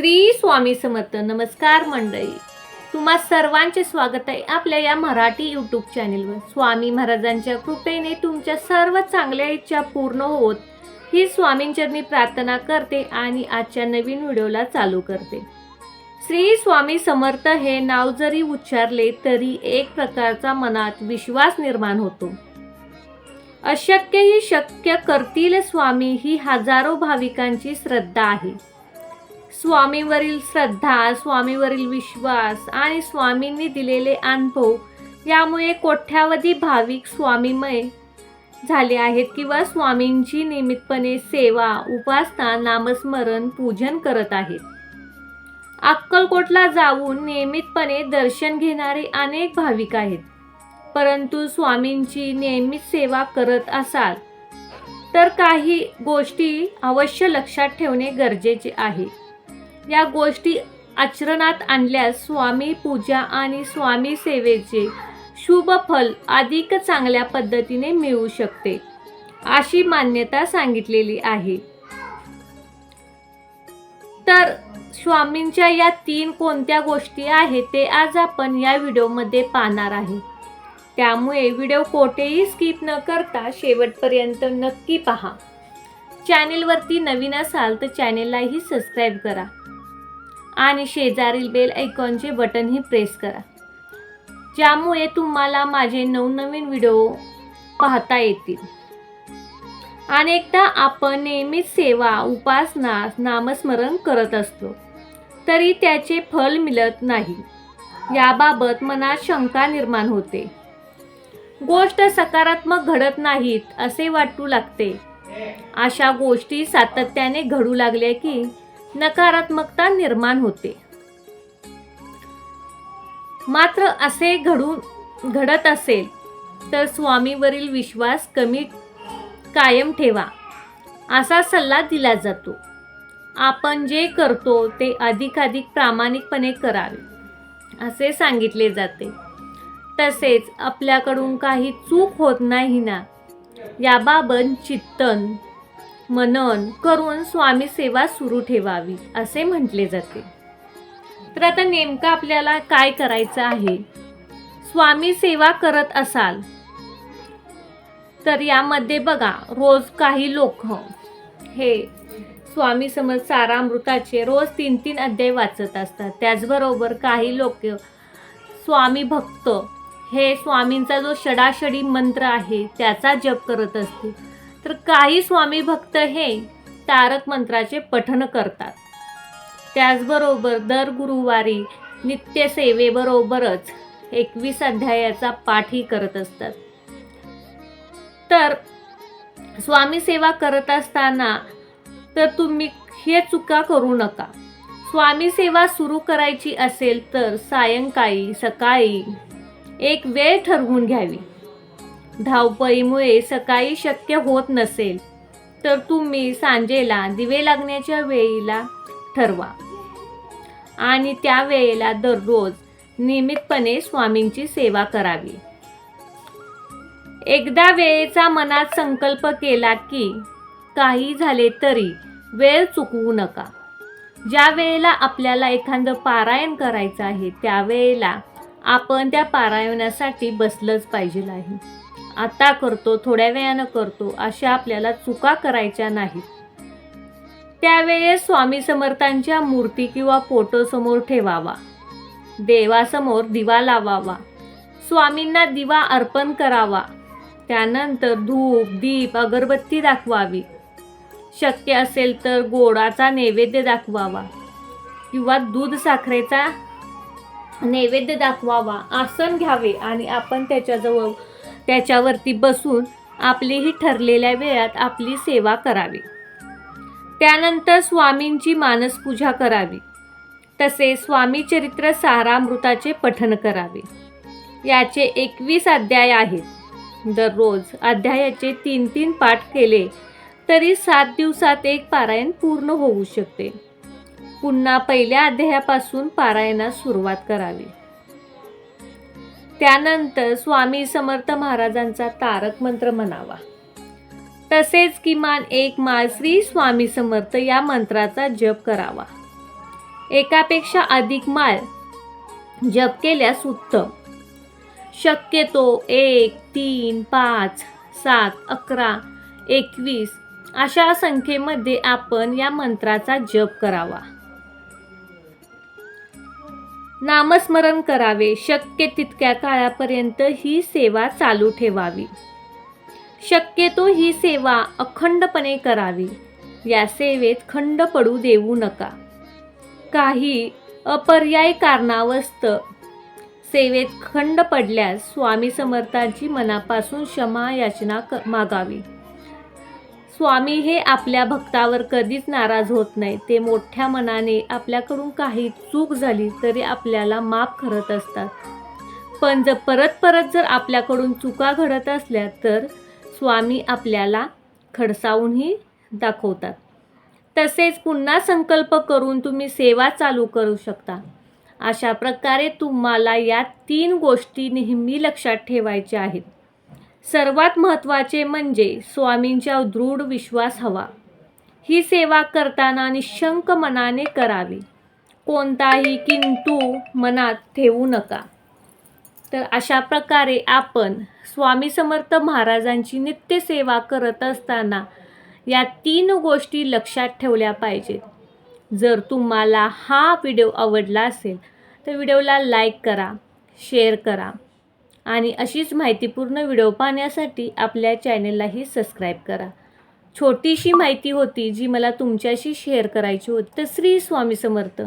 श्री स्वामी समर्थ नमस्कार मंडळी. तुम्हा सर्वांचे स्वागत आहे आपल्या या मराठी यूट्यूब चॅनेलवर स्वामी महाराजांच्या कृपेने तुमच्या सर्व चांगल्या इच्छा पूर्ण होत ही स्वामींचरणी प्रार्थना करते आणि आजच्या नवीन व्हिडिओला चालू करते. श्री स्वामी समर्थ हे नाव जरी उच्चारले तरी एक प्रकारचा मनात विश्वास निर्माण होतो. अशक्यही शक्य करतील स्वामी ही हजारो भाविकांची श्रद्धा आहे. स्वामीवरील श्रद्धा स्वामीवरील विश्वास आणि स्वामींनी दिलेले अनुभव यामुळे कोठ्यावधी भाविक स्वामीमय झाले आहेत किंवा स्वामींची नियमितपणे सेवा उपासना नामस्मरण पूजन करत आहेत. अक्कलकोटला जाऊन नियमितपणे दर्शन घेणारे अनेक भाविक आहेत. परंतु स्वामींची नियमित सेवा करत असाल तर काही गोष्टी अवश्य लक्षात ठेवणे गरजेचे आहे. या गोष्टी आचरणात आणल्यास स्वामी पूजा आणि स्वामी सेवेचे शुभ फल अधिक चांगल्या पद्धतीने मिळू शकते अशी मान्यता सांगितलेली आहे. तर स्वामींच्या या तीन कोणत्या गोष्टी आहेत ते आज आपण या व्हिडिओमध्ये पाहणार आहे. त्यामुळे व्हिडिओ कोठेही स्किप न करता शेवटपर्यंत नक्की पहा. चॅनेलवरती नवीन असाल तर चॅनेललाही सबस्क्राईब करा. आणि शेजारील बेल ऐकॉनचे बटनही प्रेस करा. ज्यामुळे तुम्हाला माझे नवनवीन व्हिडिओ पाहता येतील. अनेकदा आपण नेहमीच सेवा उपासना नामस्मरण करत असतो तरी त्याचे फल मिळत नाही. याबाबत मनात शंका निर्माण होते. गोष्ट सकारात्मक घडत नाहीत असे वाटू लागते. अशा गोष्टी सातत्याने घडू लागल्या की नकारात्मकता निर्माण होते. मात्र असे घडून घडत असेल तर स्वामीवरील विश्वास कमी कायम ठेवा. असा सल्ला दिला जातो. आपण जे करतो ते अधिकाधिक प्रामाणिकपणे करावे असे सांगितले जाते. तसेच आपल्याकडून काही चूक होत नाही ना याबाबत चित्तन मनन करून स्वामी सेवा सुरू ठेवावी असे म्हटले जाते. तर आता नेमकं आपल्याला काय करायचं आहे? स्वामी सेवा करत असाल तर यामध्ये बघा रोज काही लोक. हे स्वामी समज सारामृताचे रोज तीन तीन अध्याय वाचत असतात. त्याचबरोबर काही लोक स्वामी भक्त हे स्वामींचा जो षडाषडी मंत्र आहे त्याचा जप करत असतील तर काही स्वामी भक्त हे तारक मंत्राचे पठन करतात. त्याचबरोबर दर गुरुवारी नित्यसेवेबरोबरच एकवीस अध्यायाचा पाठही करत असतात. तर स्वामी सेवा करत असताना तर तुम्ही हे चुका करू नका. स्वामी सेवा सुरू करायची असेल तर सायंकाळी सकाळी एक वेळ ठरवून घ्यावी. धावपळीमुळे सकाळी शक्य होत नसेल तर तुम्ही सांजेला दिवे लागण्याच्या वेळेला ठरवा. आणि त्या वेळेला दररोज नियमितपणे स्वामींची सेवा करावी. एकदा वेळेचा मनात संकल्प केला की काही झाले तरी वेळ चुकवू नका. ज्या वेळेला आपल्याला एखादं पारायण करायचं आहे त्यावेळेला आपण त्या पारायणासाठी बसलंच पाहिजे आहे. आता करतो थोड्या वेळानं करतो अशा आपल्याला चुका करायच्या नाहीत. त्यावेळेस स्वामी समर्थांच्या मूर्ती किंवा फोटोसमोर ठेवावा. देवासमोर दिवा लावावा. स्वामींना दिवा अर्पण करावा. त्यानंतर धूप दीप अगरबत्ती दाखवावी. शक्य असेल तर गोडाचा नैवेद्य दाखवावा. किंवा दूध साखरेचा नैवेद्य दाखवावा. आसन घ्यावे आणि आपण त्याच्याजवळ त्याच्यावरती बसून आपलीही ठरलेल्या वेळात आपली सेवा करावी. त्यानंतर स्वामींची मानसपूजा करावी. तसे स्वामी चरित्र सारामृताचे पठण करावे. याचे एकवीस अध्याय आहेत. दररोज अध्यायाचे तीन तीन पाठ केले तरी सात दिवसात एक पारायण पूर्ण होऊ शकते. पुन्हा पहिल्या अध्यायापासून पारायणास सुरुवात करावी. त्यानंतर स्वामी समर्थ महाराजांचा तारक मंत्र म्हणावा. तसेच किमान एक माळ श्री स्वामी समर्थ या मंत्राचा जप करावा. एकापेक्षा अधिक माळ जप केल्यास उत्तम. शक्यतो एक तीन पाच सात अकरा एकवीस अशा संख्येमध्ये आपण या मंत्राचा जप करावा. नामस्मरण करावे. शक्य तितक्या काळापर्यंत ही सेवा चालू ठेवावी. शक्यतो ही सेवा अखंडपणे करावी. या सेवेत खंड पडू देऊ नका. काही अपर्याय कारणावस्त सेवेत खंड पडल्यास स्वामी समर्थांची मनापासून क्षमा याचना क मागावी. स्वामी हे आपल्या भक्तावर कधीच नाराज होत नाही ते मोठ्या मनाने आपल्याकडून काही चूक झाली तरी आपल्याला माफ करत असतात. पण जर परत परत जर आपल्याकडून चुका घडत असल्या तर स्वामी आपल्याला खडसावूनही दाखवतात. तसेच पुन्हा संकल्प करून तुम्ही सेवा चालू करू शकता. अशा प्रकारे तुम्हाला या तीन गोष्टी नेहमी लक्षात ठेवायच्या आहेत. सर्वात महत्त्वाचे म्हणजे स्वामींच्या दृढ विश्वास हवा. ही सेवा करताना निशंक मनाने करावी. कोणताही किंतु मनात ठेवू नका. तर अशा प्रकारे आपण स्वामी समर्थ महाराजांची नित्यसेवा करत असताना या तीन गोष्टी लक्षात ठेवल्या पाहिजेत. जर तुम्हाला हा व्हिडिओ आवडला असेल तर व्हिडिओला लाईक करा शेअर करा. आणि अशीच माहितीपूर्ण व्हिडिओ पाहण्यासाठी आपल्या चॅनेललाही सबस्क्राईब करा. छोटीशी माहिती होती जी मला तुमच्याशी शेअर करायची होती तर श्री स्वामी समर्थ.